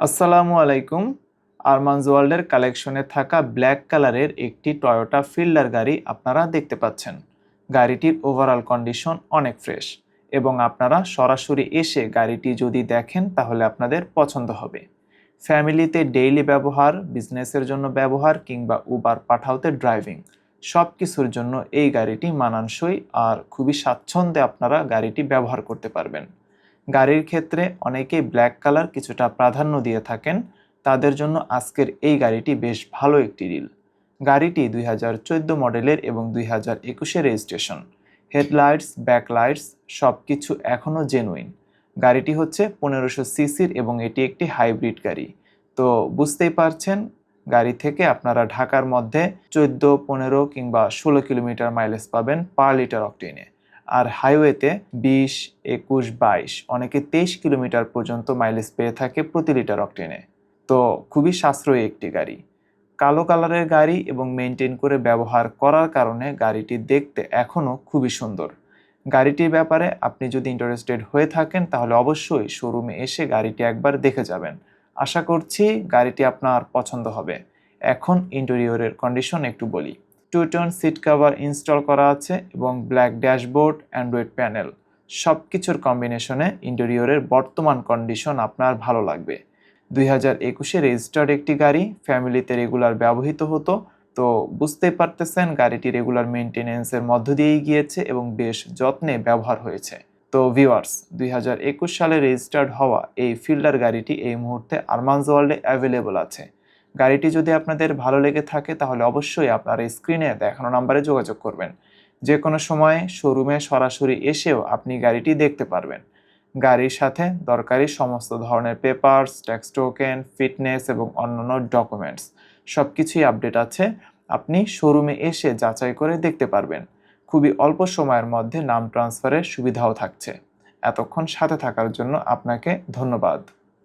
আসসালামু আলাইকুম। আরমানজ ওয়ার্ল্ডের কালেকশনে থাকা ব্ল্যাক কালারের একটি টয়োটা ফিল্ডার গাড়ি আপনারা দেখতে পাচ্ছেন। গাড়িটির ওভারঅল কন্ডিশন অনেক ফ্রেশ এবং আপনারা সরাসরি এসে গাড়িটি যদি দেখেন তাহলে আপনাদের পছন্দ হবে। ফ্যামিলিতে ডেইলি ব্যবহার বিজনেসের জন্য ব্যবহার কিংবা উবার পাঠাওতে ড্রাইভিং সব কিছুর জন্য এই গাড়িটি মানানসই আর খুবই স্বাচ্ছন্দ্যে আপনারা গাড়িটি ব্যবহার করতে পারবেন। গাড়ির ক্ষেত্রে অনেকেই ব্ল্যাক কালার কিছুটা প্রাধান্য দিয়ে থাকেন। তাদের জন্য আজকের এই গাড়িটি বেশ ভালো একটি ডিল গাড়িটি দুই হাজার চোদ্দ মডেলের এবং দুই হাজার একুশে রেজিস্ট্রেশন হেডলাইটস, ব্যাকলাইটস সব কিছু এখনও জেনুইন গাড়িটি হচ্ছে পনেরোশো সিসির এবং এটি একটি হাইব্রিড গাড়ি। তো বুঝতেই পারছেন, গাড়ি থেকে আপনারা ঢাকার মধ্যে চোদ্দ, পনেরো কিংবা ষোলো কিলোমিটার মাইলেজ পাবেন পার লিটার অক্টেনে আর হাইওয়েতে বিশ, একুশ, বাইশ, অনেকে তেইশ কিলোমিটার পর্যন্ত মাইলেজ পেয়ে থাকে প্রতি লিটার অক্টেনে তো খুবই সাশ্রয়ী একটি গাড়ি। কালো কালারের গাড়ি এবং মেনটেন করে ব্যবহার করার কারণে গাড়িটি দেখতে এখনও খুবই সুন্দর। গাড়িটির ব্যাপারে আপনি যদি ইন্টারেস্টেড হয়ে থাকেন, তাহলে অবশ্যই শোরুমে এসে গাড়িটি একবার দেখে যাবেন। আশা করছি গাড়িটি আপনার পছন্দ হবে। এখন ইন্টেরিয়রের কন্ডিশন একটু বলি। Two tone seat cover install করা আছে এবং ব্ল্যাক ড্যাশবোর্ড অ্যান্ড্রয়েড প্যানেল সব কিছুর কম্বিনেশনে ইন্টেরিয়রের বর্তমান কন্ডিশন আপনার ভালো লাগবে। দুই হাজার একুশে রেজিস্টার্ড একটি গাড়ি ফ্যামিলিতে রেগুলার ব্যবহৃত হতো। তো বুঝতেই পারতেছেন, গাড়িটি রেগুলার মেনটেনেন্সের মধ্য দিয়েই গিয়েছে এবং বেশ যত্নে ব্যবহার হয়েছে। তো ভিওয়ার্স দুই হাজার একুশ সালে রেজিস্টার্ড হওয়া এই ফিল্ডার গাড়িটি এই মুহূর্তে আরমানজ ওয়ার্ল্ডে অ্যাভেলেবল আছে। গাড়িটি যদি আপনাদের ভালো লেগে থাকে, তাহলে অবশ্যই আপনারা স্ক্রিনে দেখানো নাম্বারে যোগাযোগ করবেন। যে কোনো সময় শোরুমে সরাসরি এসেও আপনি গাড়িটি দেখতে পারবেন। গাড়ির সাথে দরকারি সমস্ত ধরনের পেপারস ট্যাক্স টোকেন ফিটনেস এবং অন্যান্য ডকুমেন্টস সব কিছুই আপডেট আছে। আপনি শোরুমে এসে যাচাই করে দেখতে পারবেন। খুবই অল্প সময়ের মধ্যে নাম ট্রান্সফারের সুবিধাও থাকছে। এতক্ষণ সাথে থাকার জন্য আপনাকে ধন্যবাদ।